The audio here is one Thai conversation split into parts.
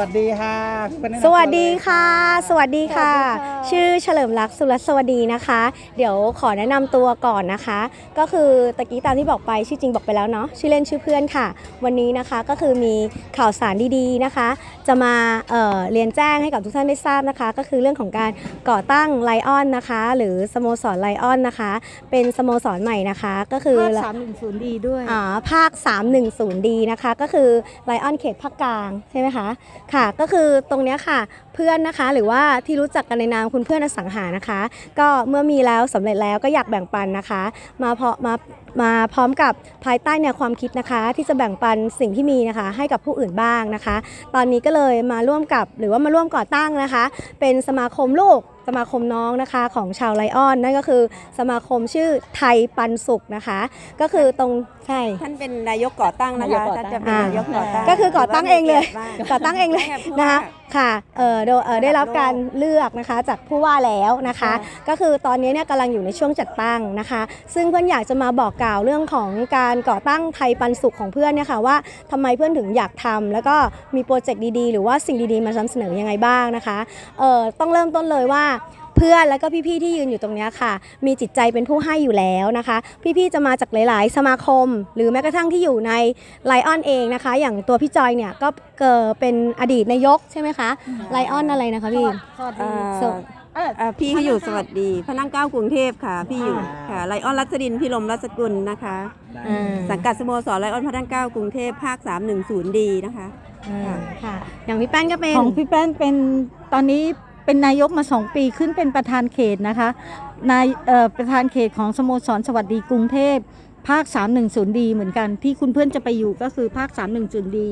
วัสดีค่ะพี่เปิ้ลแนะนำสวัสดีค่ะตัวเลยสวัสดีค่ะ สวัสดีค่ะ ชื่อเฉลิมรักษณ์สุรสวัสดีนะคะ เดี๋ยวขอแนะนำตัวก่อนนะคะ ก็คือตะกี้ตามที่บอกไปชื่อจริงบอกไปแล้วเนาะชื่อเล่นชื่อเพื่อนค่ะ วันนี้นะคะก็คือมีข่าวสารดีๆนะคะ จะมาเอ่อเรียนแจ้งให้กับทุกท่านได้ทราบนะคะ ก็คือเรื่องของการก่อตั้งไลออนนะคะ หรือสโมสรไลออนนะคะ เป็นสโมสรใหม่นะคะ ก็คือภาคสามหนึ่งศูนย์ดีด้วยอ่าภาค 310D นะคะ ก็คือไลออนเขตภาคกลางใช่ไหมคะค่ะก็คือตรงนี้ค่ะเพื่อนนะคะ หรือว่าที่รู้จักกันในนามคุณเพื่อนอสังหานะคะ ก็เมื่อมีแล้วสำเร็จแล้วก็อยากแบ่งปันนะคะ มาเพาะมามาพร้อมกับภายใต้แนวความคิดนะคะ ที่จะแบ่งปันสิ่งที่มีนะคะ ให้กับผู้อื่นบ้างนะคะ ตอนนี้ก็เลยมาร่วมกับหรือว่ามาร่วมก่อตั้งนะคะ เป็นสมาคมลูก สมาคมน้องนะคะของชาวไลออน นั่นก็คือสมาคมชื่อไทยปันสุขนะคะ ก็คือตรงใช่ท่านเป็นนายกก่อตั้งนะนายกคะก่อตั้ท่างนจะเป็นนายกก่อตั้งก็คือก่อตั้งเองเลยถืว่ามีก่อตั้งเองเลยกียรติมากนะคะค่ะเออโดยเอ่อได้รับการเลือกนะคะจากผู้ว่าแล้วนะคะ ก็คือตอนนี้เนี่ยกำลังอยู่ในช่วงจัดตั้งนะคะ ซึ่งเพื่อนอยากจะมาบอกกล่าวเรื่องของการก่อตั้งไทยปันสุขของเพื่อนเนี่ยค่ะว่าทำไมเพื่อนถึงอยากทำแล้วก็มีโปรเจกต์ดีๆ หรือว่าสิ่งดีๆ มานำเสนอยังไงบ้างนะคะเอ่อต้องเริ่มต้นเลยว่าเพื่อนแล้วก็พี่ๆ ที่ยืนอยู่ตรงเนี้ยค่ะ มีจิตใจเป็นผู้ให้อยู่แล้วนะคะ พี่ๆ จะมาจากหลาย ๆ สมาคม หรือแม้กระทั่งที่อยู่ในไลออนเองนะคะ อย่างตัวพี่จอยเนี่ยก็เกิดเป็นอดีตนายกใช่ไหมคะไลออนอะไรนะคะพี่สวัสเอ่ดีอสวเออเอ่อพี่เขาอยู่สวัสดีพระนั่งเกล้ากรุงเทพค่ะ พี่อยู่ค่ะไลออนรัศดินพิรมรัศกุลนะคะอ่าสังกัดสโมสรไลออนพระนั่งเกล้ากรุงเทพภาค 310ดีนะคะอ่าค่ะอย่างพี่แป้นก็เป็นของพี่แป้นเป็นตอนนี้ เป็นนายกมาสองปีขึ้นเป็นประธานเขตนะคะนายเอ่อประธานเขตของสโมสรสวัสดีกรุงเทพภาค 310 ดีเหมือนกันที่คุณเพื่อนจะไปอยู่ก็คือภาค 310 ดี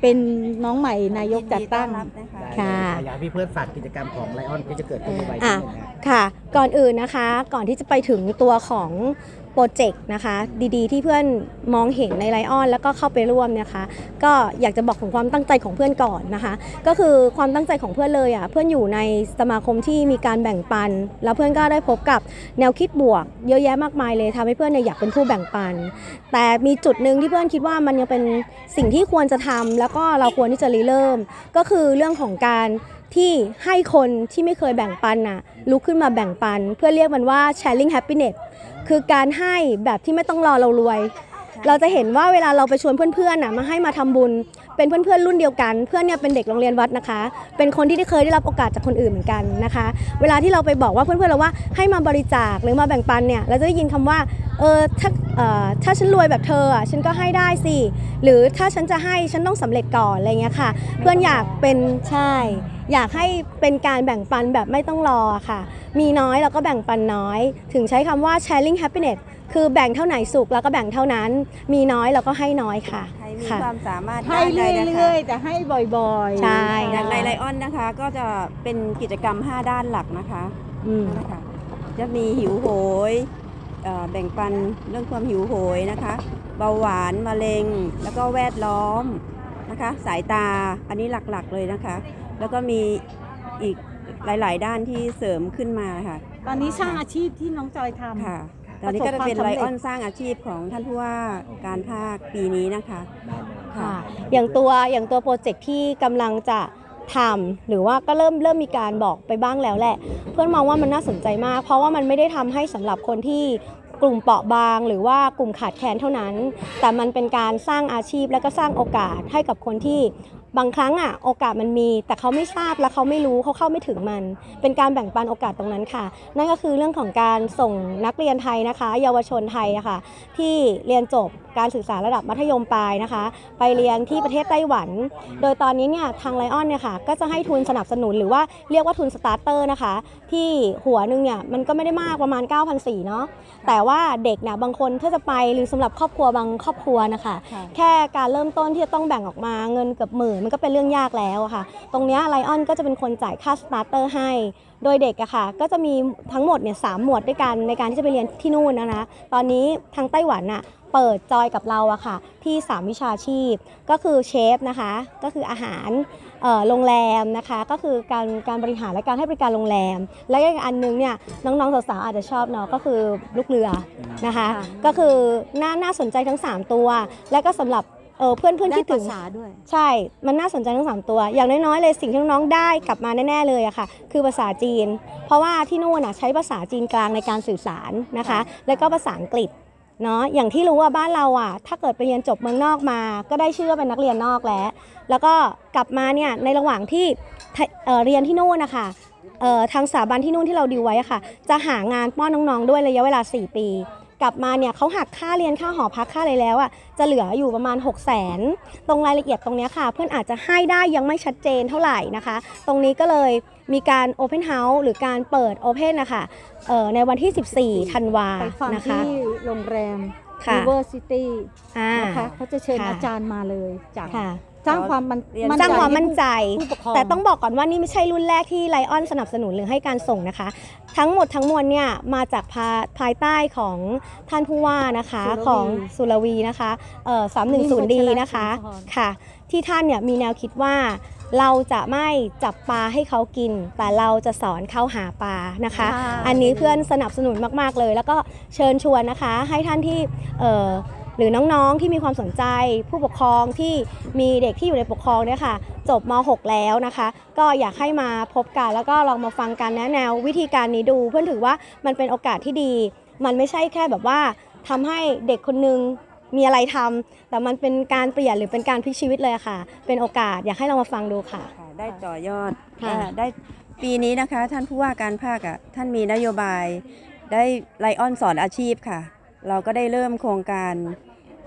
เป็นน้องใหม่นายกจัดตั้งยินดีต้อนรับนะคะค่ะอยากให้พี่เพื่อนฝากกิจกรรมของไลออนที่จะเกิดขึ้นในวัยอะนี้นะค่ะ ก่อนอื่นนะคะ ก่อนที่จะไปถึงตัวของโป รเจกต์นะคะดีๆ ที่เพื่อนมองเห็นในไลออนแล้วก็เข้าไปร่วมนะคะก็อยากจะบอกถึงความตั้งใจของเพื่อนก่อนนะคะ ก็คือความตั้งใจของเพื่อนเลยอะเพื่อนอยู่ในสมาคมที่มีการแบ่งปัน แล้วเพื่อนก็ได้พบกับแนวคิดบวก เยอะแยะมากมายเลยทำให้เพื่อนเนี่ยอยากเป็นผู้แบ่งปัน แต่มีจุดหนึ่งที่เพื่อนคิดว่ามันยังเป็นสิ่งที่ควรจะทำแล้วก็เราควรที่จะริเริ่ม ก็คือเรื่องของการที่ให้คนที่ไม่เคยแบ่งปันน่ะลุกขึ้นมาแบ่งปัน เพื่อเรียกมันว่า sharing happiness คือการให้แบบที่ไม่ต้องรอเรารวย เราจะเห็นว่าเวลาเราไปชวนเพื่อนๆน่ะมาให้มาทำบุญ เป็นเพื่อนๆรุ่นเดียวกัน เพื่อนเนี่ยเป็นเด็กโรงเรียนวัดนะคะ เป็นคนที่ได้เคยได้รับโอกาสจากคนอื่นเหมือนกันนะคะ เวลาที่เราไปบอกว่าเพื่อนๆเราว่าให้มาบริจาคหรือมาแบ่งปันเนี่ยเราจะได้ยินคำว่า เออถ้าเอ่อถ้าฉันรวยแบบเธออะฉันก็ให้ได้สิ หรือถ้าฉันจะให้ฉันต้องสำเร็จก่อนอะไรเงี้ยค่ะ เพื่อนอยากเป็นใช่ อยากให้เป็นการแบ่งปันแบบไม่ต้องรอค่ะ มีน้อยเราก็แบ่งปันน้อย ถึงใช้คำว่า sharing happiness คือแบ่งเท่าไหนสุขแล้วก็แบ่งเท่านั้น มีน้อยเราก็ให้น้อยค่ะใครมีค่ะ ความสามารถให้ด้านใดนะคะเรื่อยๆแต่ให้บ่อยๆใช่ อย่างในไลออนนะคะก็จะเป็นกิจกรรม 5 ด้านหลักนะคะอืม นะคะ จะมีหิวโหยเอ่อ แบ่งปันเรื่องความหิวโหยนะคะ เบาหวานมะเร็ง แล้วก็แวดล้อมนะคะ สายตาอันนี้หลักๆเลยนะคะ แล้วก็มีอีกหลาย ๆ ด้านที่เสริมขึ้นมาค่ะ ตอนนี้สร้างอาชีพที่น้องจอยทำ ค่ะ ตอนนี้ก็จะเป็นประสบไลความสำเร็จ ออนสร้างอาชีพของท่านผู้ว่าการภาคปีนี้นะคะได้เลยค่ะ อย่างตัวอย่างตัวโปรเจกต์ที่กำลังจะ ทำหรือว่าก็เริ่มเริ่มมีการบอกไปบ้างแล้วแหละ เพื่อนมองว่ามันน่าสนใจมาก เพราะว่ามันไม่ได้ทำให้สำหรับคนที่กลุ่มเปราะบาง หรือว่ากลุ่มขาดแคลนเท่านั้น แต่มันเป็นการสร้างอาชีพและก็สร้างโอกาสให้กับคนที่ บางครั้งอะโอกาสมันมี แต่เขาไม่ทราบและเขาไม่รู้เขาเข้าไม่ถึงมัน เป็นการแบ่งปันโอกาสตรงนั้นค่ะ นั่นก็คือเรื่องของการส่งนักเรียนไทยนะคะ เยาวชนไทยนะคะที่เรียนจบการศึกษาระดับมัธยมปลายนะคะ ไปเรียนที่ประเทศไต้หวัน โดยตอนนี้เนี่ยทางไลออนเนี่ยค่ะก็จะให้ทุนสนับสนุนหรือว่าเรียกว่าทุนสตาร์เตอร์นะคะ ที่หัวหนึ่งเนี่ยมันก็ไม่ได้มากประมาณ 9,400เนาะแต่ว่าเด็กเนี่ยบางคนถ้าจะไปหรือสำหรับครอบครัวบางครอบครัวนะคะค่ะแค่การเริ่มต้นที่จะต้องแบ่งออกมาเงินเกือบหมื่นมันก็เป็นเรื่องยากแล้วอะค่ะ ตรงนี้ไลออนก็จะเป็นคนจ่ายค่าสตาร์เตอร์ให้ โดยเด็กอะค่ะ ก็จะมีทั้งหมดเนี่ยสามหมวดด้วยกันในการที่จะไปเรียนที่นู่นนะนะตอนนี้ทางไต้หวันอะเปิดจอยกับเราอะค่ะ ที่ 3 วิชาชีพก็คือเชฟนะคะ ก็คืออาหารโรงแรมนะคะ ก็คือการการบริหารและการให้บริการโรงแรม และอีกอันนึงเนี่ยน้องๆสาวๆอาจจะชอบเนาะก็คือลูกเรือนะคะ ก็คือน่าน่าสนใจทั้ง 3 ตัว และก็สำหรับ เออเพื่อนเพื่อนได้คิดถึภาง ษาด้วย ใช่ มันน่าสนใจทั้งสามตัว อย่างน้อยๆเลยสิ่งที่น้องๆได้กลับมาแน่ๆเลยอะค่ะ คือภาษาจีน เพราะว่าที่นู่นอะใช้ภาษาจีนกลางในการสื่อสารนะคะ แล้วก็ภาษาอังกฤษเนาะ อย่างที่รู้ว่าบ้านเราอะถ้าเกิดไปเรียนจบเมืองนอกมา ก็ได้ชื่อว่าเป็นนักเรียนนอกแล้ว แล้วก็กลับมาเนี่ยในระหว่างที่เอ่อเรียนที่นู่นนะคะเอ่อทางสถาบันที่นู่นที่เราดีลไว้อะค่ะ จะหางานป้อนน้องๆด้วยระยะเวลา 4 ปี กลับมาเนี่ยเขาหักค่าเรียนค่าหอพักค่าอะไรแล้วอะจะเหลืออยู่ประมาณ 6 0 0 0 0นตรงรายละเอียดตรงเนี้ยค่ะ เพื่อนอาจจะให้ได้ยังไม่ชัดเจนเท่าไหร่นะคะ ตรงนี้ก็เลยมีการ Open House หรือการเปิด Open นะคะเอ่อในวันที่ 14 ธันวาไปฟังนะคะที่โรงแรมค่ะ River City อ่านะคะเขาจะเชิญค่ะอาจารย์มาเลยจากค่ะ สร้างความมันเรียนสร้างความมั่นใจผู้ปกครอง แต่ต้องบอกก่อนว่านี่ไม่ใช่รุ่นแรกที่ไลออนสนับสนุนหรือให้การส่งนะคะ ทั้งหมดทั้งมวลเนี่ยมาจากภาภายใต้ของท่านผู้ว่านะคะสุรวีของสุรวีนะคะเอ่อ310ดีนะคะวัชรศรีพรค่ะ ที่ท่านเนี่ยมีแนวคิดว่า เราจะไม่จับปลาให้เขากิน แต่เราจะสอนเขาหาปลานะคะค่ะอันนี้เพื่อนสนับสนุนมาก ๆ เลย แล้วก็เชิญชวนนะคะ ให้ท่านที่เอ่อ หรือน้องๆที่มีความสนใจ ผู้ปกครองที่มีเด็กที่อยู่ในปกครองเนี่ยค่ะ จบม .6 แล้วนะคะ ก็อยากให้มาพบกันแล้วก็ลองมาฟังการแนะแนววิธีการนี้ดู เพื่อนถือว่ามันเป็นโอกาสที่ดี มันไม่ใช่แค่แบบว่าทำให้เด็กคนนึงมีอะไรทำแต่มันเป็นการเปลี่ยนหรือเป็นการพลิกชีวิตเลยอะค่ะ เป็นโอกาสอยากให้เรามาฟังดูค่ะค่ะได้ต่อยอดค่ะอ่าได้ปีนี้นะคะท่านผู้ว่าการภาคอะท่านมีนโยบายได้ไลออนสอนอาชีพค่ะ เราก็ได้เริ่มโครงการ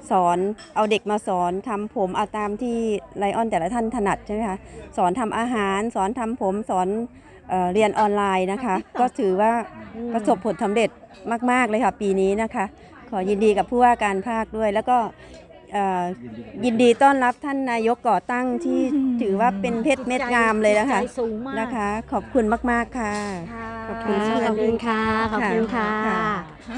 สอนเอาเด็กมาสอนทำผมเอาตามที่ไลออนแต่ละท่านถนัดใช่ไหมคะสอนทำอาหาร สอนทำผมสอนเออเรียนออนไลน์นะคะ ก็ถือว่าประสบผลสำเร็จมาก ๆ เลยค่ะ ปีนี้นะคะ ขอยินดีกับผู้ว่าการภาคด้วย แล้วก็เอ่อยินดีต้อนรับท่านนายกก่อตั้งที่ถือว่าเป็นเพชรเม็ดงามเลยนะคะจิตใจสูงมากนะคะ ขอบคุณมาก ๆ ค่ะค่ะขอบคุณขอบคุณค่ะขอบคุณค่ะค่ะ